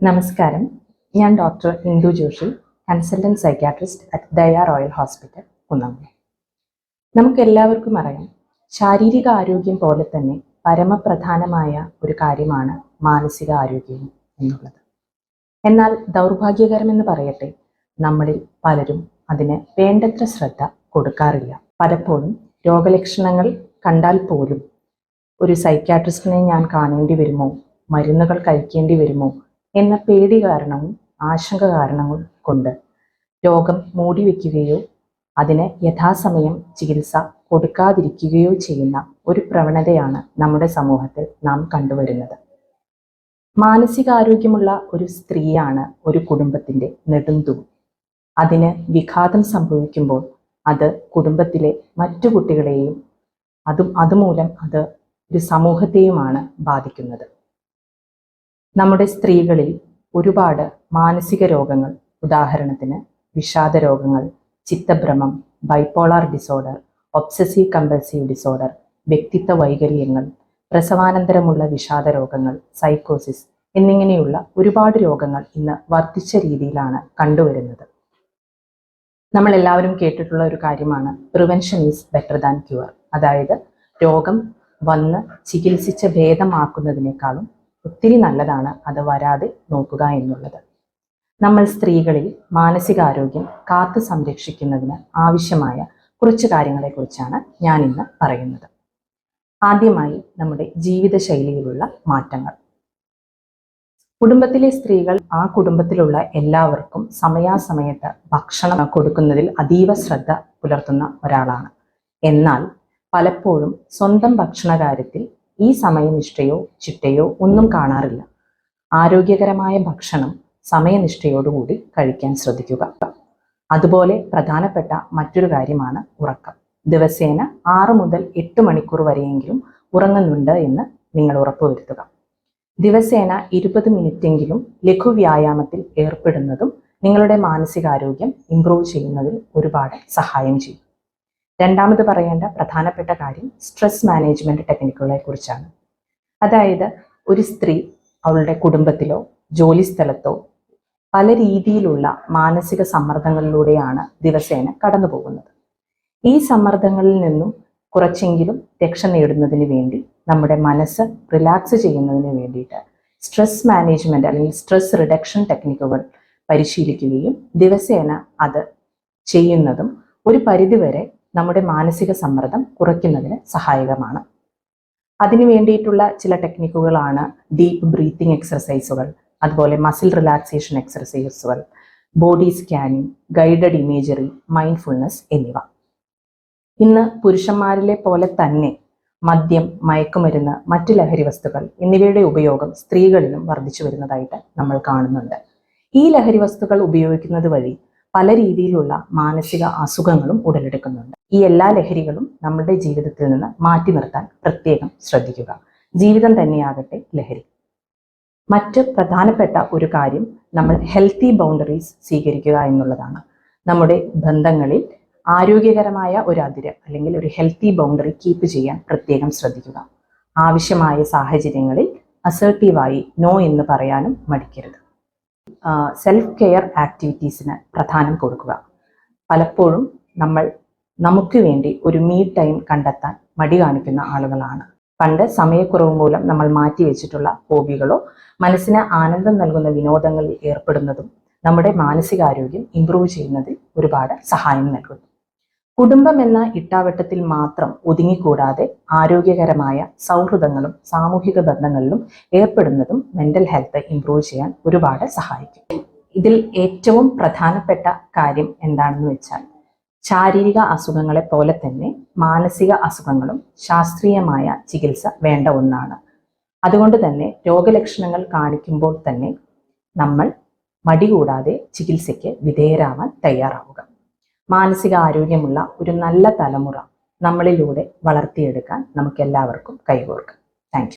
നമസ്കാരം. ഞാൻ doctor Indu Joshi consultant psychiatrist at Daya Royal Hospital Kunnamkulam നമുക്ക് എല്ലാവർക്കും അറിയാം ശാരീരിക ആരോഗ്യം പോലെ തന്നെ പരമപ്രധാനമായ ഒരു കാര്യമാണ് മാനസിക ആരോഗ്യം എന്നുള്ളത്. എന്നാൽ ദൗർഭാഗ്യകരമെന്ന് പറയട്ടെ നമ്മളിൽ പലരും അതിന് വേണ്ടത്ര ശ്രദ്ധ കൊടുക്കാറില്ല. പലപ്പോഴും രോഗലക്ഷണങ്ങൾ കണ്ടാൽ പോലും ഒരു സൈക്യാട്രിസ്റ്റിനെ ഞാൻ കാണേണ്ടി വരുമോ മരുന്നുകൾ കഴിക്കേണ്ടി വരുമോ എന്ന പേടി കാരണവും ആശങ്ക കാരണവും കൊണ്ട് രോഗം മൂടി മൂടിവെക്കുകയോ അതിന് യഥാസമയം ചികിത്സ കൊടുക്കാതിരിക്കുകയോ ചെയ്യുന്ന ഒരു പ്രവണതയാണ് നമ്മുടെ സമൂഹത്തിൽ നാം കണ്ടുവരുന്നത്. മാനസികാരോഗ്യമുള്ള ഒരു സ്ത്രീയാണ് ഒരു കുടുംബത്തിന്റെ നെടുന്തൂൺ അതിന് വിഘാതം സംഭവിക്കുമ്പോൾ അത് കുടുംബത്തിലെ മറ്റു കുട്ടികളെയും അതും അതുമൂലം അത് ഒരു സമൂഹത്തെയുമാണ് ബാധിക്കുന്നത്. നമ്മുടെ സ്ത്രീകളിൽ ഒരുപാട് മാനസിക രോഗങ്ങൾ ഉദാഹരണത്തിന് വിഷാദ രോഗങ്ങൾ ചിത്തഭ്രമം bipolar disorder obsessive compulsive disorder വ്യക്തിത്വ വൈകല്യങ്ങൾ പ്രസവാനന്തരമുള്ള വിഷാദ രോഗങ്ങൾ സൈക്കോസിസ് എന്നിങ്ങനെയുള്ള ഒരുപാട് രോഗങ്ങൾ ഇന്ന് വർദ്ധിച്ച രീതിയിലാണ് കണ്ടുവരുന്നത്. നമ്മൾ എല്ലാവരും കേട്ടിട്ടുള്ള ഒരു കാര്യമാണ് prevention is better than cure അതായത് രോഗം വന്ന് ചികിത്സിച്ച് ഭേദമാക്കുന്നതിനേക്കാളും ഒത്തിരി നല്ലതാണ് അത് വരാതെ നോക്കുക എന്നുള്ളത്. നമ്മൾ സ്ത്രീകളിൽ മാനസികാരോഗ്യം കാത്തു സംരക്ഷിക്കുന്നതിന് ആവശ്യമായ കുറച്ച് കാര്യങ്ങളെക്കുറിച്ചാണ് ഞാൻ ഇന്ന് പറയുന്നത്. ആദ്യമായി നമ്മുടെ ജീവിതശൈലിയിലുള്ള മാറ്റങ്ങൾ. കുടുംബത്തിലെ സ്ത്രീകൾ ആ കുടുംബത്തിലുള്ള എല്ലാവർക്കും സമയാസമയത്ത് ഭക്ഷണം കൊടുക്കുന്നതിൽ അതീവ ശ്രദ്ധ പുലർത്തുന്ന ഒരാളാണ്. എന്നാൽ പലപ്പോഴും സ്വന്തം ഭക്ഷണകാര്യത്തിൽ ഈ സമയനിഷ്ഠയോ ചിട്ടയോ ഒന്നും കാണാറില്ല. ആരോഗ്യകരമായ ഭക്ഷണം സമയനിഷ്ഠയോടുകൂടി കഴിക്കാൻ ശ്രദ്ധിക്കുക. അതുപോലെ പ്രധാനപ്പെട്ട മറ്റൊരു കാര്യമാണ് ഉറക്കം. ദിവസേന ആറ് മുതൽ എട്ട് മണിക്കൂർ വരെയെങ്കിലും ഉറങ്ങുന്നുണ്ട് എന്ന് നിങ്ങൾ ഉറപ്പുവരുത്തുക. ദിവസേന ഇരുപത് മിനിറ്റെങ്കിലും ലഘുവ്യായാമത്തിൽ ഏർപ്പെടുന്നതും നിങ്ങളുടെ മാനസികാരോഗ്യം ഇംപ്രൂവ് ചെയ്യുന്നതിൽ ഒരുപാട് സഹായം ചെയ്യും. രണ്ടാമത് പറയേണ്ട പ്രധാനപ്പെട്ട കാര്യം സ്ട്രെസ് മാനേജ്മെന്റ് ടെക്നിക്കുകളെ കുറിച്ചാണ്. അതായത് ഒരു സ്ത്രീ അവളുടെ കുടുംബത്തിലോ ജോലി സ്ഥലത്തോ പല രീതിയിലുള്ള മാനസിക സമ്മർദ്ദങ്ങളിലൂടെയാണ് ദിവസേന കടന്നു പോകുന്നത്. ഈ സമ്മർദ്ദങ്ങളിൽ നിന്നും കുറച്ചെങ്കിലും രക്ഷ നേടുന്നതിന് വേണ്ടി നമ്മുടെ മനസ്സ് റിലാക്സ് ചെയ്യുന്നതിന് വേണ്ടിയിട്ട് സ്ട്രെസ് മാനേജ്മെന്റ് അല്ലെങ്കിൽ സ്ട്രെസ് റിഡക്ഷൻ ടെക്നിക്കുകൾ പരിശീലിക്കുകയും ദിവസേന അത് ചെയ്യുന്നതും ഒരു പരിധിവരെ നമ്മുടെ മാനസിക സമ്മർദ്ദം കുറയ്ക്കുന്നതിന് സഹായകമാണ്. അതിനു വേണ്ടിയിട്ടുള്ള ചില ടെക്നിക്കുകളാണ് ഡീപ്പ് ബ്രീത്തിങ് എക്സർസൈസുകൾ അതുപോലെ muscle relaxation എക്സർസൈസുകൾ body scanning guided imagery mindfulness എന്നിവ. ഇന്ന് പുരുഷന്മാരിലെ പോലെ തന്നെ മദ്യം മയക്കുമരുന്ന് മറ്റു ലഹരി വസ്തുക്കൾ എന്നിവയുടെ ഉപയോഗം സ്ത്രീകളിലും വർദ്ധിച്ചു വരുന്നതായിട്ട് നമ്മൾ കാണുന്നുണ്ട്. ഈ ലഹരി വസ്തുക്കൾ ഉപയോഗിക്കുന്നത് വഴി പല രീതിയിലുള്ള മാനസിക അസുഖങ്ങളും ഉടലെടുക്കുന്നുണ്ട്. ഈ എല്ലാ ലഹരികളും നമ്മുടെ ജീവിതത്തിൽ നിന്ന് മാറ്റി നിർത്താൻ പ്രത്യേകം ശ്രദ്ധിക്കുക. ജീവിതം തന്നെയാകട്ടെ ലഹരി. മറ്റ് പ്രധാനപ്പെട്ട ഒരു കാര്യം നമ്മൾ ഹെൽത്തി ബൗണ്ടറീസ് സ്വീകരിക്കുക എന്നുള്ളതാണ്. നമ്മുടെ ബന്ധങ്ങളിൽ ആരോഗ്യകരമായ ഒരു അതിര് അല്ലെങ്കിൽ ഒരു ഹെൽത്തി ബൗണ്ടറി കീപ്പ് ചെയ്യാൻ പ്രത്യേകം ശ്രദ്ധിക്കുക. ആവശ്യമായ സാഹചര്യങ്ങളിൽ അസേർട്ടീവായി നോ എന്ന് പറയാനും മടിക്കരുത്. സെൽഫ് കെയർ ആക്ടിവിറ്റീസിന് പ്രധാനം കൊടുക്കുക. പലപ്പോഴും നമ്മൾ നമുക്ക് വേണ്ടി ഒരു മീ ടൈം കണ്ടെത്താൻ മടി കാണിക്കുന്ന ആളുകളാണ്. പണ്ട് സമയക്കുറവ് മൂലം നമ്മൾ മാറ്റി വെച്ചിട്ടുള്ള ഹോബികളോ മനസ്സിന് ആനന്ദം നൽകുന്ന വിനോദങ്ങളിൽ ഏർപ്പെടുന്നതും നമ്മുടെ മാനസികാരോഗ്യം ഇംപ്രൂവ് ചെയ്യുന്നതിൽ ഒരുപാട് സഹായം നൽകുന്നു. കുടുംബം എന്ന ഇട്ടാവട്ടത്തിൽ മാത്രം ഒതുങ്ങിക്കൂടാതെ ആരോഗ്യകരമായ സൗഹൃദങ്ങളും സാമൂഹിക ബന്ധങ്ങളിലും ഏർപ്പെടുന്നതും മെന്റൽ ഹെൽത്ത് ഇംപ്രൂവ് ചെയ്യാൻ ഒരുപാട് സഹായിക്കും. ഇതിൽ ഏറ്റവും പ്രധാനപ്പെട്ട കാര്യം എന്താണെന്ന് വെച്ചാൽ ശാരീരിക അസുഖങ്ങളെ പോലെ തന്നെ മാനസിക അസുഖങ്ങളും ശാസ്ത്രീയമായ ചികിത്സ വേണ്ട ഒന്നാണ്. അതുകൊണ്ട് തന്നെ രോഗലക്ഷണങ്ങൾ കാണിക്കുമ്പോൾ തന്നെ നമ്മൾ മടി കൂടാതെ ചികിത്സയ്ക്ക് വിധേയരാവാൻ തയ്യാറാവുക. മാനസിക ആരോഗ്യമുള്ള ഒരു നല്ല തലമുറ നമ്മളിലൂടെ വളർത്തിയെടുക്കാൻ നമുക്കെല്ലാവർക്കും കൈകോർക്കാം. താങ്ക്